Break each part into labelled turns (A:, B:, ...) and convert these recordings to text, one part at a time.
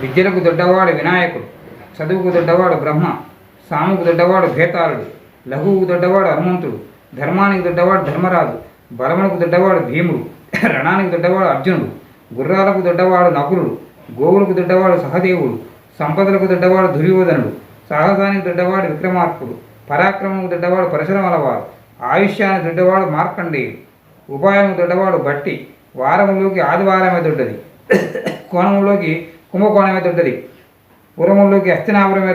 A: విద్యలకు దొడ్డవాడు వినాయకుడు చదువుకు దొడ్డవాడు బ్రహ్మ సాముకు దొడ్డవాడు భేతాళుడు లఘువుకు దొడ్డవాడు హనుమంతుడు ధర్మానికి దొడ్డవాడు ధర్మరాజు బలమునకు దొడ్డవాడు భీముడు రణానికి దొడ్డవాడు అర్జునుడు గుర్రాలకు దొడ్డవాడు నకులుడు గోవులకు దొడ్డవాడు సహదేవుడు సంపదలకు దొడ్డవాడు దుర్యోధనుడు సాహసానికి దొడ్డవాడు విక్రమార్కుడు పరాక్రమకు దొడ్డవాడు పరశురమలవాడు ఆయుష్యానికి దొడ్డవాడు మార్కండేయుడు ఉపాయము దొడ్డవాడు బట్టి వారములోకి ఆదివారమే దొడ్డది. కోణములోకి కుంభకోణం అయితే ఉంటుంది? పూర్వంలోకి హస్తినాపురమే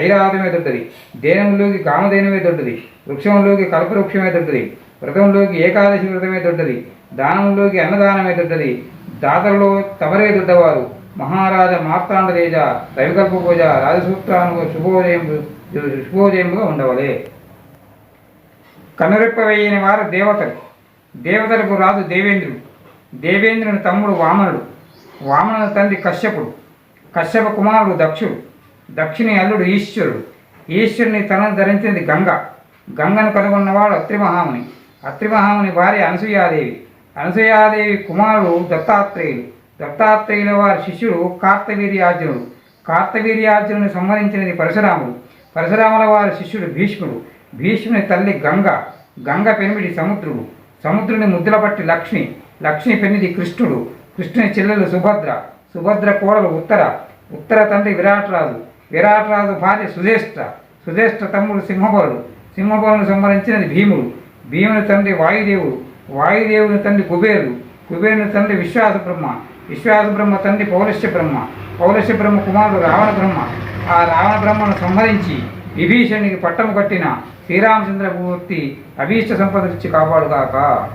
A: ఐరావతం గర్భము ఉంటుంది? దేనంలోకి దొడ్డది అయితే ఉంటుంది? వృక్షంలోకి కల్పవృక్షం అయితే ఉంటుంది? వ్రతంలోకి ఏకాదశి వ్రతం అయితే ఉంటుంది? దానంలోకి అన్నదానం అయితే ఉంటుంది? దాతలలో తమరే దొడ్డవారు మహారాజ మార్తాండదేజ రవికల్ప పూజ రాజసూత్రాను శుభోదయం శుభోదయముగా ఉండవలే. కనురెప్పవేయని వారు దేవతలు. దేవతలకు రాజు దేవేంద్రుడు. దేవేంద్రుని తమ్ముడు వామనుడు. వామనుని తండ్రి కశ్యపుడు. కశ్యప కుమారుడు దక్షుడు. దక్షిణి అల్లుడు ఈశ్వరుడు. ఈశ్వరుని తనను ధరించినది గంగ. గంగను కనుగొన్నవాడు అత్రిమహాముని. అత్రిమహాముని భార్య అనసూయాదేవి. అనసూయాదేవి కుమారుడు దత్తాత్రేయుడు. దత్తాత్రేయుల వారి శిష్యుడు కార్తవీర్యార్జునుడు. కార్తవీర్యార్జునుని సంహరించినది పరశురాముడు. పరశురాముల వారి శిష్యుడు భీష్ముడు. భీష్ముని తల్లి గంగ. గంగ పెనిమిడి సముద్రుడు. సముద్రుని ముద్రపట్టి లక్ష్మి. లక్ష్మి పెన్నిది కృష్ణుడు. కృష్ణుని చెల్లెలు సుభద్ర. సుభద్ర కోడలు ఉత్తర. ఉత్తర తండ్రి విరాటరాజు. విరాటరాజు భార్య సుధేష్ట సుధేష్ట తమ్ముడు సింహబలుడు సింహబలును సంహరించినది భీముడు. భీముని తండ్రి వాయుదేవుడు. వాయుదేవుని తండ్రి కుబేరుడు. కుబేరుని తండ్రి విశ్వాస బ్రహ్మ విశ్వాస బ్రహ్మ తండ్రి పౌలస్య బ్రహ్మ పౌలస్య బ్రహ్మ కుమారుడు రావణ బ్రహ్మ ఆ రావణ బ్రహ్మను సంహరించి విభీషణునికి పట్టము కట్టిన శ్రీరామచంద్రమూర్తి అభీష్ట సంపదలిచ్చి కాపాడుగాక.